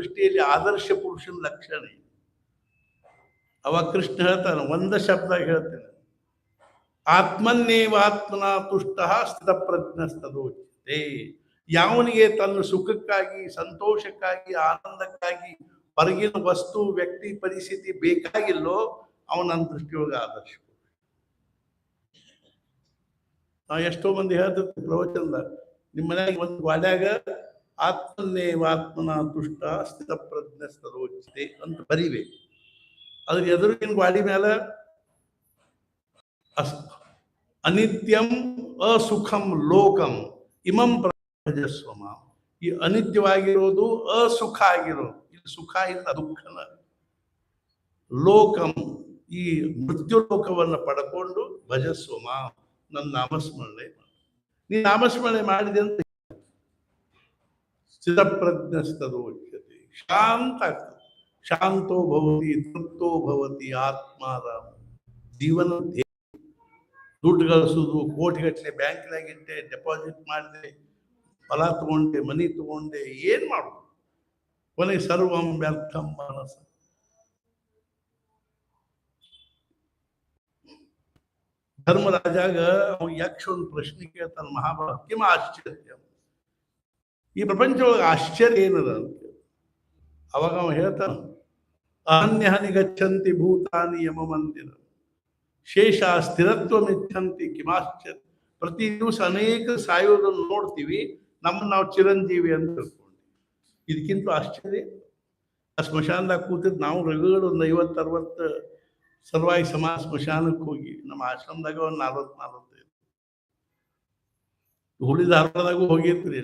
ದೃಷ್ಟಿಯಲ್ಲಿ ಆದರ್ಶ ಪುರುಷನ ಲಕ್ಷಣ. ಅವ ಕೃಷ್ಣ ಹೇಳ್ತಾನೆ, ಒಂದ ಶಬ್ದ ಹೇಳ್ತೇನೆ. ಆತ್ಮನ್ನೇವ ಆತ್ಮನ ತುಷ್ಟ ಸ್ಥಿತಪ್ರಜ್ಞಸ್ತದೋಚ್ಯತೆ. ಯಾವನಿಗೆ ತನ್ನ ಸುಖಕ್ಕಾಗಿ, ಸಂತೋಷಕ್ಕಾಗಿ, ಆನಂದಕ್ಕಾಗಿ ಹೊರಗಿನ ವಸ್ತು, ವ್ಯಕ್ತಿ, ಪರಿಸ್ಥಿತಿ ಬೇಕಾಗಿಲ್ಲೋ ಅವನ ದೃಷ್ಟಿಯೊಳಗೆ ಆದರ್ಶ ನಾವು ಎಷ್ಟೋ ಮಂದಿ ಹೇಳ್ತಿರ್ತೀವಿ ಪ್ರವಚನದ ನಿಮ್ಮ ಮನೆಯಾಗ ಒಂದು ಆತ್ಮನ್ನೇವ ಆತ್ಮನ ತುಷ್ಟ ಸ್ಥಿತಪ್ರಜ್ಞಸ್ತದೋಚ್ಯತೆ ಅಂತ ಬರಿಬೇಕು. ಅದ್ರ ಎದುರಿನ ಗ್ವಾಡಿ ಮೇಲೆ ಅನಿತ್ಯಂ ಅಸುಖಂ ಲೋಕಂ ಇಮಂ ಪ್ರಜಸ್ವಮ. ಈ ಅನಿತ್ಯವಾಗಿರೋದು ಅಸುಖ ಆಗಿರೋದು. ಇಲ್ಲಿ ಸುಖ ಇಲ್ಲ ದುಃಖನ ಲೋಕಂ ಈ ಮೃತ್ಯು ಲೋಕವನ್ನು ಪಡ್ಕೊಂಡು ಭಜಸ್ವಮ. ನನ್ನ ನಾಮಸ್ಮರಣೆ ನೀ ನಾಮಸ್ಮರಣೆ ಮಾಡಿದೆ ಅಂತ ಸ್ಥಿತಪ್ರಜ್ಞಸ್ತದೋಚ್ಯತೆ ಶಾಂತ ಆಗ್ತದೆ ಶಾಂತೋ ಭವತಿ ತೃಪ್ತೋ ಭವತಿ ಆತ್ಮಾರಾಮ ಜೀವನ ಧ್ಯೇಯ. ದುಡ್ಡು ಗಳಿಸೋದು ಕೋಟಿಗಟ್ಟಲೆ ಬ್ಯಾಂಕ್ನಾಗ ಇಟ್ಟೆ ಡೆಪಾಸಿಟ್ ಮಾಡಿದೆ ಫಲ ತಗೊಂಡೆ ಮನಿ ತಗೊಂಡೆ ಏನ್ ಮಾಡುದು ಕೊನೆಗೆ ಸರ್ವಂ ವ್ಯರ್ಥಂ ಮಾನಸ ಧರ್ಮರಾಜಾಗ ಅವ ಯಕ್ಷ ಒಂದು ಪ್ರಶ್ನೆ ಕೇಳ್ತಾನ ಮಹಾಭಾರತ ಕಿಮ ಆಶ್ಚರ್ಯ ಈ ಪ್ರಪಂಚದೊಳಗೆ ಆಶ್ಚರ್ಯ ಏನದ ಅವಾಗ ಅವ ಹೇಳ್ತಾನ ಅನ್ಯಹನಿ ನಿಗಚ್ಚಂತಿ ಭೂತಾನಿ ಯಮ ಮಂದಿರ ಶೇಷ ಸ್ಥಿರತ್ವಮಿಚ್ಚಂತಿ ಕಿಮಾಶ್ಚರ್ಯ ಪ್ರತಿ ದಿವಸ ಅನೇಕ ಸಾಯೋದನ್ನು ನೋಡ್ತೀವಿ ನಮ್ಮ ನಾವು ಚಿರಂಜೀವಿ ಅಂತ ತಿಳ್ಕೊಂಡು ಇದಕ್ಕಿಂತ ಆಶ್ಚರ್ಯ, ಆ ಸ್ಮಶಾನದಾಗ ಕೂತಿದ್ ನಾವು ರಗಡ್ ಒಂದು ಐವತ್ತು ಅರವತ್ತು ಸರ್ವಾಯಿ ಸಮಾಜ ಸ್ಮಶಾನಕ್ಕೆ ಹೋಗಿ, ನಮ್ಮ ಆಶ್ರಮದಾಗ ಒಂದು ನಲ್ವತ್ತು ನಲ್ವತ್ತೈದು ಹುಳಿ ಧಾರವಾಡದಾಗೂ ಹೋಗಿರ್ತೀರಿ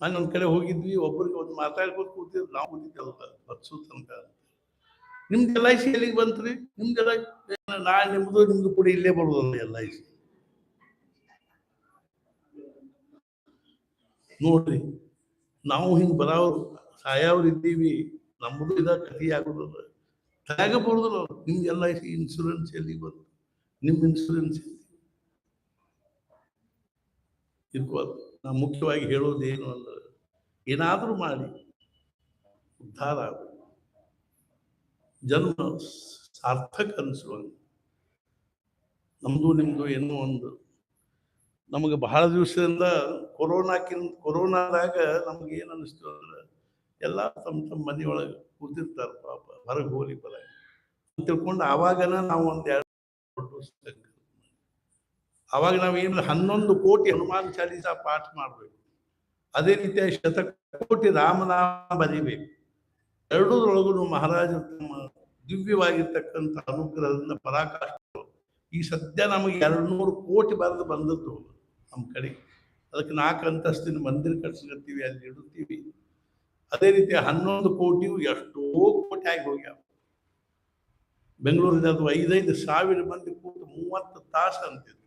ನಾನು ಒಂದ್ ಕಡೆ ಹೋಗಿದ್ವಿ ಒಬ್ಬರಿಗೆ ಒಂದು ಮಾತಾಡ್ಕೊಂಡು ಕೂತಿದ್ರು, ನಾವು ಕೂತಿದ್ದೆಲ್ಲ ಬಸ್ಸು ತನಕ. ನಿಮ್ದು ಎಲ್ ಐ ಸಿ ಎಲ್ಲಿಗೆ ಬಂತ್ರಿ? ನಿಮ್ದೆಲ್ಲ ನಾಳೆ ನಿಮ್ದು ನಿಮ್ದು ಕೂಡ ಇಲ್ಲೇ ಬರೋದಲ್ಲ ಎಲ್ ಐ ಸಿ ನೋಡ್ರಿ, ನಾವು ಹಿಂಗ್ ಬರೋರು ಸಾಯವ್ರು ಇದ್ದೀವಿ ನಮ್ಮದು ಇದ ಕಥೆ ಆಗೋದಲ್ಲ ಹೇಗ ಅವ್ರು ನಿಮ್ ಎಲ್ ಐ ಸಿ ಇನ್ಶೂರೆನ್ಸ್ ಎಲ್ಲಿಗೆ ಬಂತು ನಿಮ್ ಇನ್ಶೂರೆನ್ಸ್ ಎಲ್ಲಿ? ಇರ್ಬೋದು. ನಾ ಮುಖ್ಯವಾಗಿ ಹೇಳೋದೇನು ಅಂದ್ರೆ ಏನಾದರೂ ಮಾಡಿ ಉದ್ಧಾರ ಜನ್ಮ ಸಾರ್ಥಕ ಅನಿಸುವಂಗೆ. ನಮ್ಮದು ನಿಮ್ಮದು ಏನೋ ಒಂದು. ನಮಗೆ ಬಹಳ ದಿವಸದಿಂದ ಕೊರೋನಾಕಿನ್ ಕೊರೋನಾದಾಗ ನಮ್ಗೆ ಏನು ಅನಿಸ್ತು ಅಂದ್ರೆ ಎಲ್ಲ ತಮ್ಮ ತಮ್ಮ ಮನೆಯೊಳಗೆ ಕೂತಿರ್ತಾರೆ ಪಾಪ ಹೊರಗೆ ಹೋಗಲಿ ಬರ ತಿಳ್ಕೊಂಡು ಆವಾಗನ ನಾವು ಒಂದು ಎರಡು. ಅವಾಗ ನಾವೇನು ಹನ್ನೊಂದು ಕೋಟಿ ಹನುಮಾನ್ ಚಾಲೀಸ ಪಾಠ ಮಾಡಬೇಕು. ಅದೇ ರೀತಿಯ ಶತಕೋಟಿ ರಾಮನಾಮ ಬರೀಬೇಕು. ಎರಡೂದ್ರೊಳಗೂ ಮಹಾರಾಜರು ತಮ್ಮ ದಿವ್ಯವಾಗಿರ್ತಕ್ಕಂಥ ಅನುಗ್ರಹದಿಂದ ಪರಾಕಾಷ್ಟ ಈ ಸದ್ಯ ನಮಗೆ ಎರಡು ನೂರು ಕೋಟಿ ಬರೆದು ಬಂದದ್ದು ನಮ್ಮ ಕಡೆ. ಅದಕ್ಕೆ ನಾಲ್ಕು ಅಂತಸ್ತಿನ ಮಂದಿರ ಕಟ್ಸ್ಕೊತೀವಿ, ಅಲ್ಲಿ ಇಡುತ್ತೀವಿ. ಅದೇ ರೀತಿ ಹನ್ನೊಂದು ಕೋಟಿಯು ಎಷ್ಟೋ ಕೋಟಿ ಆಗಿ ಹೋಗ್ಯಾವ ಬೆಂಗಳೂರಿನ ಅದು ಐದೈದು ಸಾವಿರ ಮಂದಿ ಕೂತು ಮೂವತ್ತು ತಾಸು ಅಂತಿದ್ರು.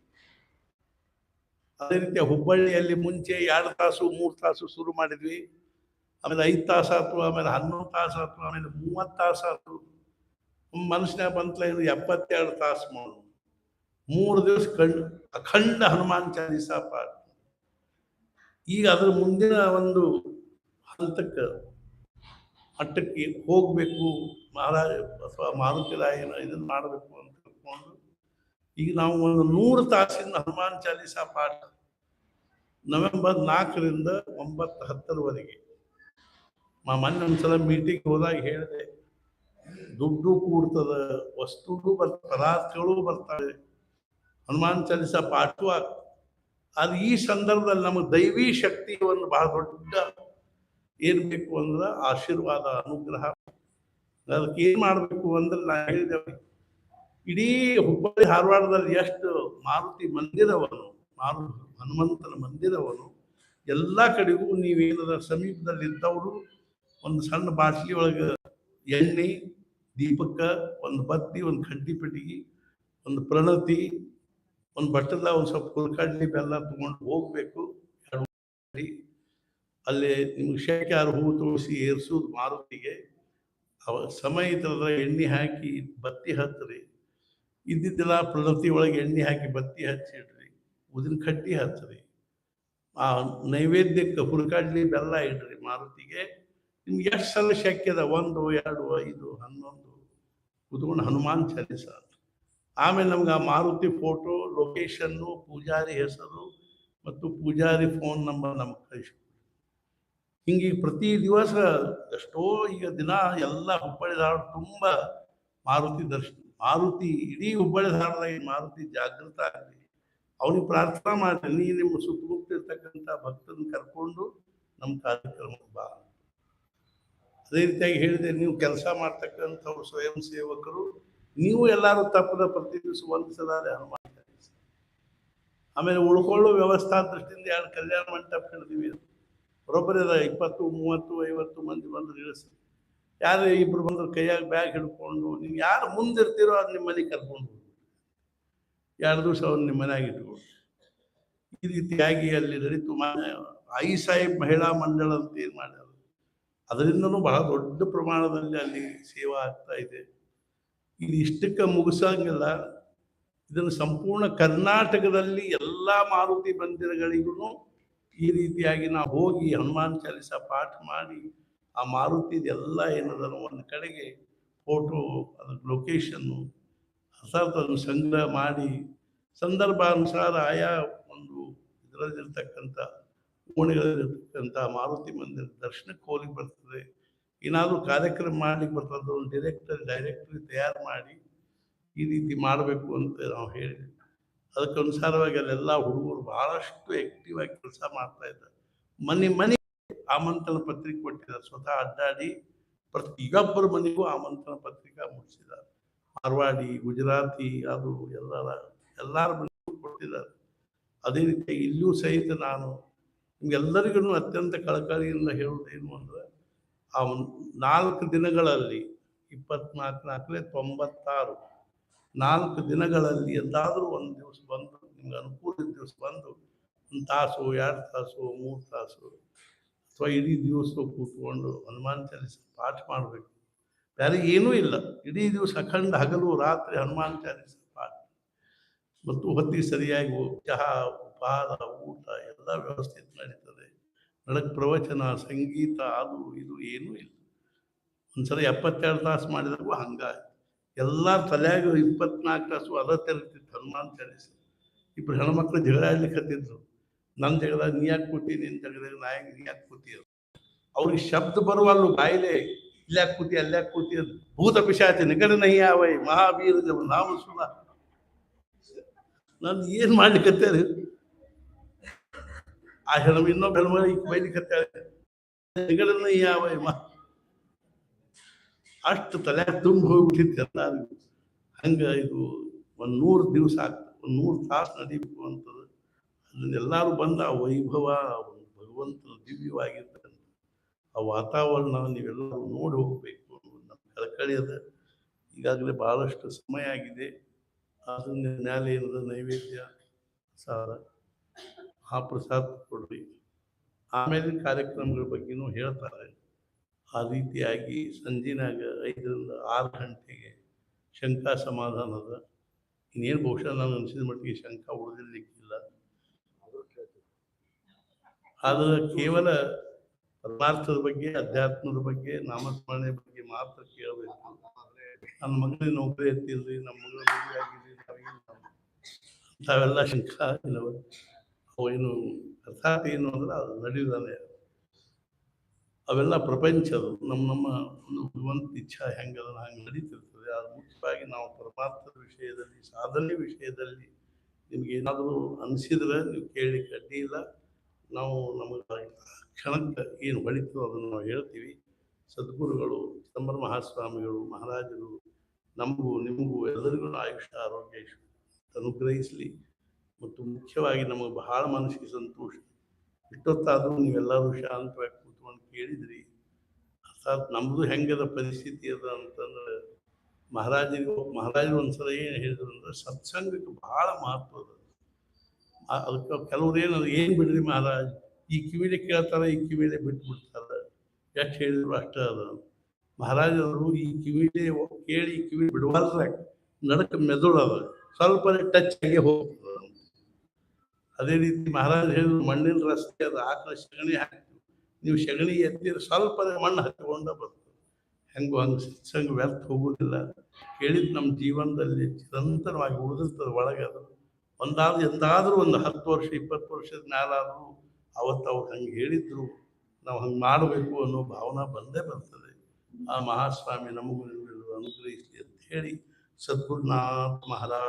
ಅದೇ ರೀತಿ ಹುಬ್ಬಳ್ಳಿಯಲ್ಲಿ ಮುಂಚೆ ಎರಡು ತಾಸು, ಮೂರು ತಾಸು ಶುರು ಮಾಡಿದ್ವಿ. ಆಮೇಲೆ ಐದು ತಾಸು ಆಯ್ತು, ಆಮೇಲೆ ಹನ್ನೊಂದು ತಾಸು ಆಯ್ತು, ಆಮೇಲೆ ಮೂವತ್ತು ತಾಸು ಆಯ್ತು. ಮನುಷ್ಯನ ಬಂತಲ ಇದು ಎಪ್ಪತ್ತೆರಡು ತಾಸು ಮಾಡು. ಮೂರು ದಿವಸ ಕಂಡು ಅಖಂಡ ಹನುಮಾನ್ ಚಾಲೀಸ ಪಾಠ ಈಗ ಅದ್ರ ಮುಂದಿನ ಒಂದು ಹಂತಕ್ಕೆ ಮಟ್ಟಕ್ಕೆ ಹೋಗಬೇಕು. ಮಹಾರಾಜ ಅಥವಾ ಮಾರುತಿರಾಯನ ಇದನ್ನು ಮಾಡಬೇಕು ಅಂತ ಈಗ ನಾವು ಒಂದು ನೂರು ತಾಸಿನ ಹನುಮಾನ್ ಚಾಲೀಸ ಪಾಠ. ನವೆಂಬರ್ ನಾಲ್ಕರಿಂದ ಒಂಬತ್ತು ಹತ್ತರವರೆಗೆ. ಮೊನ್ನೆ ಒಂದ್ಸಲ ಮೀಟಿಂಗ್ ಹೋದಾಗ ಹೇಳಿದೆ, ದುಡ್ಡು ಕೂಡ್ತದ ವಸ್ತುಗಳು ಬರ್ತ ಪದಾರ್ಥಗಳು ಬರ್ತವೆ, ಹನುಮಾನ್ ಚಾಲೀಸ ಪಾಠವೂ ಆಗ್ತದೆ ಅದು ಈ ಸಂದರ್ಭದಲ್ಲಿ ನಮಗೆ ದೈವಿ ಶಕ್ತಿ ಒಂದು ಬಹಳ ದೊಡ್ಡ ಏನು ಬೇಕು ಅಂದ್ರೆ ಆಶೀರ್ವಾದ, ಅನುಗ್ರಹ. ಅದಕ್ಕೆ ಏನು ಮಾಡಬೇಕು ಅಂದ್ರೆ ನಾ ಹೇಳಿದೆ ಇಡೀ ಹುಬ್ಬಳ್ಳಿ ಧಾರವಾಡದಲ್ಲಿ ಎಷ್ಟು ಮಾರುತಿ ಮಂದಿರವನು, ಮಾರು, ಹನುಮಂತನ ಮಂದಿರವನು, ಎಲ್ಲ ಕಡೆಗೂ ನೀವೇನದ ಸಮೀಪದಲ್ಲಿ ಇದ್ದವರು ಒಂದು ಸಣ್ಣ ಬಾಟ್ಲಿ ಒಳಗೆ ಎಣ್ಣೆ ದೀಪಕ್ಕ ಒಂದು ಬತ್ತಿ, ಒಂದು ಕಡ್ಡಿ ಪೆಟ್ಟಿಗೆ, ಒಂದು ಪ್ರಣತಿ, ಒಂದು ಬಟ್ಟದ ಒಂದು ಸ್ವಲ್ಪ ಕುಲ್ಕಡ್ಲಿ ಬೆಲ್ಲ ತಗೊಂಡು ಹೋಗ್ಬೇಕು. ಅಲ್ಲಿ ನಿಮ್ಗೆ ಶೇಖಾರ ಹೂ ತುಳಸಿ ಏರ್ಸೋದು ಮಾರುತಿಗೆ. ಅವ ಸಮಯ ಎಣ್ಣೆ ಹಾಕಿ ಬತ್ತಿ ಹಚ್ಚ್ರಿ ಇದ್ದಿದ್ದೆಲ್ಲ ಪ್ರಣತಿ ಒಳಗೆ ಎಣ್ಣೆ ಹಾಕಿ ಬತ್ತಿ ಹಚ್ಚಿಡ್ರಿ ಉದಿನ ಕಡ್ಡಿ ಹಚ್ಚಿರಿ. ಆ ನೈವೇದ್ಯಕ್ಕೆ ಹುರ್ಕಡ್ಲಿ, ಬೆಲ್ಲ ಇಡ್ರಿ ಮಾರುತಿಗೆ, ನಿಮ್ಗೆ ಎಷ್ಟು ಸಲ ಶಕ್ಯದ ಒಂದು, ಎರಡು, ಐದು, ಹನ್ನೊಂದು ಕುತ್ಕೊಂಡು ಹನುಮಾನ್ ಚಾಲಿಸ. ಆಮೇಲೆ ನಮ್ಗೆ ಆ ಮಾರುತಿ ಫೋಟೋ, ಲೊಕೇಶನ್ನು, ಪೂಜಾರಿ ಹೆಸರು ಮತ್ತು ಪೂಜಾರಿ ಫೋನ್ ನಂಬರ್ ನಮ್ಗೆ ಕಳಿಸಿ. ಹಿಂಗೆ ಪ್ರತಿ ದಿವಸ ಎಷ್ಟೋ ಈಗ ದಿನ ಎಲ್ಲ ಹುಬ್ಬಳ್ಳಿ ಧಾರವಾಡ ತುಂಬ ಮಾರುತಿ ದರ್ಶನ. ಮಾರುತಿ, ಇಡೀ ಹುಬ್ಬಳ್ಳಿ ಧಾರದ ಈ ಮಾರುತಿ ಜಾಗೃತ ಆಗಲಿ. ಅವನಿಗೆ ಪ್ರಾರ್ಥನಾ ಮಾಡಿ ನೀ ನಿಮ್ಮ ಸುತ್ತಮುತ್ತ ಇರ್ತಕ್ಕಂಥ ಭಕ್ತರನ್ನ ಕರ್ಕೊಂಡು ನಮ್ಮ ಕಾರ್ಯಕ್ರಮ ಬಾ. ಅದೇ ರೀತಿಯಾಗಿ ಹೇಳಿದೆ, ನೀವು ಕೆಲಸ ಮಾಡ್ತಕ್ಕಂಥವ್ರು ಸ್ವಯಂ ಸೇವಕರು, ನೀವು ಎಲ್ಲರೂ ತಪ್ಪದ ಪ್ರತಿ ದಿವಸ ಒಂದು ಸಲ ಚಾಲೀಸ. ಆಮೇಲೆ ಉಳ್ಕೊಳ್ಳೋ ವ್ಯವಸ್ಥಾ ದೃಷ್ಟಿಯಿಂದ ಎರಡು ಕಲ್ಯಾಣ ಮಂಟಪ ಹಿಡಿದಿವಿ. ಬರೋಬ್ಬರಿ ಇಪ್ಪತ್ತು, ಮೂವತ್ತು, ಐವತ್ತು ಮಂದಿ ಬಂದು ಇಳಿಸಿ ಯಾರು ಇಬ್ರು ಬಂದ್ರು ಕೈಯಾಗ ಬ್ಯಾಗ್ ಹಿಡ್ಕೊಂಡು, ನೀವು ಯಾರು ಮುಂದಿರ್ತೀರೋ ಅದು ನಿಮ್ಮ ಮನೆಗೆ ಕರ್ಕೊಂಡು ಎರಡು ದಿವಸ ಅವ್ರು ನಿಮ್ಮ ಮನ್ಯಾಗ ಇಟ್ಕೊಂಡು. ಈ ರೀತಿಯಾಗಿ ಅಲ್ಲಿ ನಡೀತು ಐ ಸಾಹೇಬ್ ಮಹಿಳಾ ಮಂಡಳ ಅಂತ ಏನು ಮಾಡ್ಯಾರ? ಅದರಿಂದನೂ ಬಹಳ ದೊಡ್ಡ ಪ್ರಮಾಣದಲ್ಲಿ ಅಲ್ಲಿ ಸೇವಾ ಆಗ್ತಾ ಇದೆ. ಇದು ಇಷ್ಟಕ್ಕೆ ಮುಗಿಸಂಗಿಲ್ಲ. ಇದನ್ನು ಸಂಪೂರ್ಣ ಕರ್ನಾಟಕದಲ್ಲಿ ಎಲ್ಲ ಮಾರುತಿ ಮಂದಿರಗಳಿಗೂ ಈ ರೀತಿಯಾಗಿ ನಾವು ಹೋಗಿ ಹನುಮಾನ್ ಚಾಲಿಸ ಪಾಠ ಮಾಡಿ ಆ ಮಾರುತಿ ಎಲ್ಲ ಏನದ ಒಂದು ಕಡೆಗೆ ಫೋಟೋ ಅದ್ರ ಲೊಕೇಶನ್ನು ಅರ್ಥಾತ್ ಅದನ್ನು ಸಂಗ್ರಹ ಮಾಡಿ, ಸಂದರ್ಭಾನುಸಾರ ಆಯಾ ಒಂದು ಇದರಲ್ಲಿರ್ತಕ್ಕಂಥ ಓಣಿಗಳಲ್ಲಿರ್ತಕ್ಕಂಥ ಮಾರುತಿ ಮಂದಿರ ದರ್ಶನಕ್ಕೆ ಹೋಗ್ಲಿಕ್ಕೆ ಬರ್ತದೆ. ಏನಾದರೂ ಕಾರ್ಯಕ್ರಮ ಮಾಡ್ಲಿಕ್ಕೆ ಬರ್ತದೆ, ಒಂದು ಡೈರೆಕ್ಟರ್ ಡೈರೆಕ್ಟ್ರಿ ತಯಾರು ಮಾಡಿ ಈ ರೀತಿ ಮಾಡಬೇಕು ಅಂತ ನಾವು ಹೇಳಿದ್ವಿ. ಅದಕ್ಕನುಸಾರವಾಗಿ ಅಲ್ಲೆಲ್ಲ ಹುಡುಗರು ಬಹಳಷ್ಟು ಆಕ್ಟಿವ್ ಆಗಿ ಕೆಲಸ ಮಾಡ್ತಾ ಇದ್ದಾರೆ. ಮನೆ ಮನೆ ಆಮಂತ್ರಣ ಪತ್ರಿಕೆ ಕೊಟ್ಟಿದ್ದಾರೆ. ಸ್ವತಃ ಅಡ್ಡಾಡಿ ಪ್ರತಿಯೊಬ್ಬರ ಮನೆಗೂ ಆಮಂತ್ರಣ ಪತ್ರಿಕೆ ಮುಟ್ಟಿಸಿದ್ದಾರೆ. ಮಾರ್ವಾಡಿ, ಗುಜರಾತಿ, ಅದು ಎಲ್ಲರ ಎಲ್ಲರ ಮನೆಗೂ ಕೊಟ್ಟಿದ್ದಾರೆ. ಅದೇ ರೀತಿ ಇಲ್ಲಿಯೂ ಸಹಿತ ನಾನು ನಿಮ್ಗೆಲ್ಲರಿಗೂ ಅತ್ಯಂತ ಕಳಕಳಿಯಿಂದ ಹೇಳುವುದೇನು ಅಂದ್ರೆ, ಆ ನಾಲ್ಕು ದಿನಗಳಲ್ಲಿ ಇಪ್ಪತ್ನಾಲ್ಕು ನಾಲ್ಕನೇ ತೊಂಬತ್ತಾರು, ನಾಲ್ಕು ದಿನಗಳಲ್ಲಿ ಎಲ್ಲಾದರೂ ಒಂದು ದಿವಸ ಬಂದು, ನಿಮ್ಗೆ ಅನುಕೂಲ ದಿವಸ ಬಂದು, ಒಂದು ತಾಸು, ಎರಡು ತಾಸು, ಮೂರು ತಾಸು ಅಥವಾ ಇಡೀ ದಿವಸ ಕೂತ್ಕೊಂಡು ಹನುಮಾನ್ ಚಾಲಿಸ ಪಾಠ ಮಾಡಬೇಕು. ಬೇರೆ ಏನೂ ಇಲ್ಲ. ಇಡೀ ದಿವಸ ಅಖಂಡ ಹಗಲು ರಾತ್ರಿ ಹನುಮಾನ್ ಚಾಲಿಸ ಪಾಠ. ಮತ್ತು ಹೊತ್ತಿಗೆ ಸರಿಯಾಗಿ ಚಹಾ ಉಪಹಾರ ಊಟ ಎಲ್ಲ ವ್ಯವಸ್ಥೆ ನಡೀತದೆ. ನಡಕ್ ಪ್ರವಚನ, ಸಂಗೀತ, ಅದು ಇದು ಏನೂ ಇಲ್ಲ. ಒಂದ್ಸಲ ಎಪ್ಪತ್ತೆರಡು ತಾಸು ಮಾಡಿದಾಗೂ ಹಂಗ ಎಲ್ಲ ತಲೆಯಾಗ ಇಪ್ಪತ್ನಾಲ್ಕು ತಾಸು ಅದ ತೆರತಿತ್ತು ಹನುಮಾನ್ ಚಾಲಿಸ. ಇಬ್ಬರು ಹೆಣ್ಮಕ್ಳು ಜಗಳ ಆಡ್ಲಿಕ್ಕೆ ಹತ್ತಿದ್ರು. ನನ್ನ ಜಗದ ನೀ ಯಾಕೆ ಕೂತಿ ನಿನ್ನ ಜಗದಾಗ ನಾ ಯಾಕೆ ನೀ ಯಾಕೆ ಕೂತಿ. ಅವ್ರಿಗೆ ಶಬ್ದ ಬರುವಲ್ಲು ಬಾಯಿಲೆ ಇಲ್ಲ್ಯಾಕೆ ಕೂತಿ, ಅಲ್ಲಿ ಕೂತಿ ಅಂತ ಭೂತ ಪಿಶಾಚಿ, ನಿಗಡ ನಹಿ ಆವೈ ಮಹಾವೀರ ನಾಮ ಸುಲ ನಾನು ಏನು ಮಾಡ್ಲಿಕ್ಕೆ ಆ ಹೆಣ್ಮ ಇನ್ನೊಬ್ಬ ಹೆಣ್ಮ ಈಗ ಬೈಲಿಕ್ಕೆ ನಿಗಡ ನಹಿ ಆವೈ ಮಹಾ. ಅಷ್ಟು ತಲೆ ತುಂಬ ಹೋಗ್ಬಿಟ್ಟಿತ್ತು ಎಲ್ಲರಿಗೂ. ಹಂಗ ಇದು ಒಂದು ನೂರು ದಿವಸ ಆಗ್ತದೆ ಒಂದು ನೂರು ತಾಸು ನಡೀಬೇಕು ಅಂತದ್ದು ಅದನ್ನೆಲ್ಲರೂ ಬಂದ ಆ ವೈಭವ ಭಗವಂತನ ದಿವ್ಯವಾಗಿರ್ತಕ್ಕಂಥ ಆ ವಾತಾವರಣ ನೀವೆಲ್ಲರೂ ನೋಡಿ ಹೋಗಬೇಕು ಅನ್ನೋದು ನಮ್ಮ ಕಳಕಳಿ ಅದ. ಈಗಾಗಲೇ ಬಹಳಷ್ಟು ಸಮಯ ಆಗಿದೆ. ಅದನ್ನ ನ್ಯಾಯಾಲಯದ ನೈವೇದ್ಯ, ಸಾರ ಆ ಪ್ರಸಾದ ಕೊಡ್ರಿ. ಆಮೇಲೆ ಕಾರ್ಯಕ್ರಮಗಳ ಬಗ್ಗೆನೂ ಹೇಳ್ತಾರೆ. ಆ ರೀತಿಯಾಗಿ ಸಂಜಿನಾಗ ಐದರಿಂದ ಆರು ಗಂಟೆಗೆ ಶಂಕಾ ಸಮಾಧಾನದ ಇನ್ನೇನು ಬಹುಶಃ ನಾನು ಅನಿಸಿದ ಮಟ್ಟಿಗೆ ಶಂಕ ಉಳಿದಿರ್ಲಿಕ್ಕಿಲ್ಲ. ಆದರೆ ಕೇವಲ ಪರಮಾರ್ಥದ ಬಗ್ಗೆ ಅಧ್ಯಾತ್ಮದ ಬಗ್ಗೆ ನಾಮಸ್ಮರಣೆ ಬಗ್ಗೆ ಮಾತ್ರ ಕೇಳಬೇಕು. ನನ್ನ ಮಗನಿಗೆ ನೌಕರಿ ಎತ್ತಿಲ್ರಿ ನಮ್ಮ ಮಗಳ ಮದುವೆ ಆಗಿರ್ರಿ ಅಂಥವೆಲ್ಲ ಶಂಕ ಇಲ್ಲವ? ಏನು ಅರ್ಥಾತ್ ಏನು ಅಂದ್ರೆ ಅದು ನಡೀದಾನೆ ಅವೆಲ್ಲ ಪ್ರಪಂಚದು. ನಮ್ಮ ನಮ್ಮ ಒಂದು ಭಗವಂತ ಇಚ್ಛಾ ಹೆಂಗದ ಹಂಗೆ ನಡೀತಿರ್ತದೆ. ಅದು ಮುಖ್ಯವಾಗಿ ನಾವು ಪರಮಾರ್ಥದ ವಿಷಯದಲ್ಲಿ ಸಾಧನೆ ವಿಷಯದಲ್ಲಿ ನಿಮ್ಗೆ ಏನಾದರೂ ಅನಿಸಿದ್ರೆ ನೀವು ಕೇಳಿ ಅಡ್ಡಿ ಇಲ್ಲ. ನಾವು ನಮಗೆ ಕ್ಷಣಕ್ಕೆ ಏನು ಹೊಳಿತು ಅದನ್ನು ನಾವು ಹೇಳ್ತೀವಿ. ಸದ್ಗುರುಗಳು, ಚಿದಂಬರ ಮಹಾಸ್ವಾಮಿಗಳು, ಮಹಾರಾಜರು, ನಮಗೂ, ನಿಮಗೂ ಎಲ್ಲರಿಗೂ ಆಯುಷ್ಯ, ಆರೋಗ್ಯ ಅನುಗ್ರಹಿಸಲಿ. ಮತ್ತು ಮುಖ್ಯವಾಗಿ ನಮಗೆ ಬಹಳ ಮನಸ್ಸಿಗೆ ಸಂತೋಷ. ಇಷ್ಟೊತ್ತಾದರೂ ನೀವೆಲ್ಲರೂ ಶಾಂತವಾಗಿ ಕೂತ್ಕೊಂಡು ಕೇಳಿದ್ರಿ. ಅರ್ಥಾತ್ ನಮ್ಮದು ಹೆಂಗದ ಪರಿಸ್ಥಿತಿ ಅದ ಅಂತಂದ್ರೆ ಮಹಾರಾಜರಿಗೆ ಮಹಾರಾಜರು ಒಂದ್ಸಲ ಏನು ಹೇಳಿದ್ರು ಅಂದ್ರೆ ಸತ್ಸಂಗಕ್ಕೆ ಬಹಳ ಮಹತ್ವ ಅದ. ಅದಕ್ಕೆ ಕೆಲವ್ರು ಏನು ಏನು ಬಿಡ್ರಿ ಮಹಾರಾಜ್? ಈ ಕಿವಿಲೆ ಕೇಳ್ತಾರೆ, ಈ ಕಿವಿಲೆ ಬಿಟ್ಬಿಡ್ತಾರೆ. ಎಷ್ಟು ಹೇಳಿದ್ರು ಅಷ್ಟೇ ಅದು. ಮಹಾರಾಜರು ಈ ಕಿವಿಲೆ ಕೇಳಿ ಕಿವಿ ಬಿಡುವಲ್ರ ನಡಕ ಮೆದುಳದ ಸ್ವಲ್ಪ ಟಚ್ ಆಗಿ ಹೋಗ್ತದೆ ಅದೇ. ರೀತಿ ಮಹಾರಾಜ ಹೇಳಿದ್ರು, ಮಣ್ಣಿನ ರಸ್ತೆ ಅದು ಆಕಳ ಸಗಣಿ ಹಾಕ್ತೀವಿ. ನೀವು ಸಗಣಿ ಎತ್ತಿದ್ರೆ ಸ್ವಲ್ಪ ಮಣ್ಣು ಹಚ್ಕೊಂಡೇ ಬರ್ತದೆ. ಹೆಂಗು ಹಂಗೆ ಸತ್ಸಂಗ ವ್ಯರ್ಥ ಹೋಗೋದಿಲ್ಲ. ಕೇಳಿದ್ ನಮ್ಮ ಜೀವನದಲ್ಲಿ ನಿರಂತರವಾಗಿ ಉಳಿದಿರ್ತದೆ ಒಳಗೆ ಅದು. ಒಂದಾದ್ರು ಎಂದಾದರೂ ಒಂದು ಹತ್ತು ವರ್ಷ, ಇಪ್ಪತ್ತು ವರ್ಷದ ಮ್ಯಾಲಾದರೂ ಅವತ್ತು ಅವ್ರು ಹಂಗೆ ಹೇಳಿದ್ರು, ನಾವು ಹಂಗೆ ಮಾಡಬೇಕು ಅನ್ನೋ ಭಾವನೆ ಬಂದೇ ಬರ್ತದೆ. ಆ ಮಹಾಸ್ವಾಮಿ ನಮಗೂ ಅನುಗ್ರಹಿಸಲಿ ಅಂತ ಹೇಳಿ ಸದ್ಗುರುನಾಥ್ ಮಹಾರಾಜ್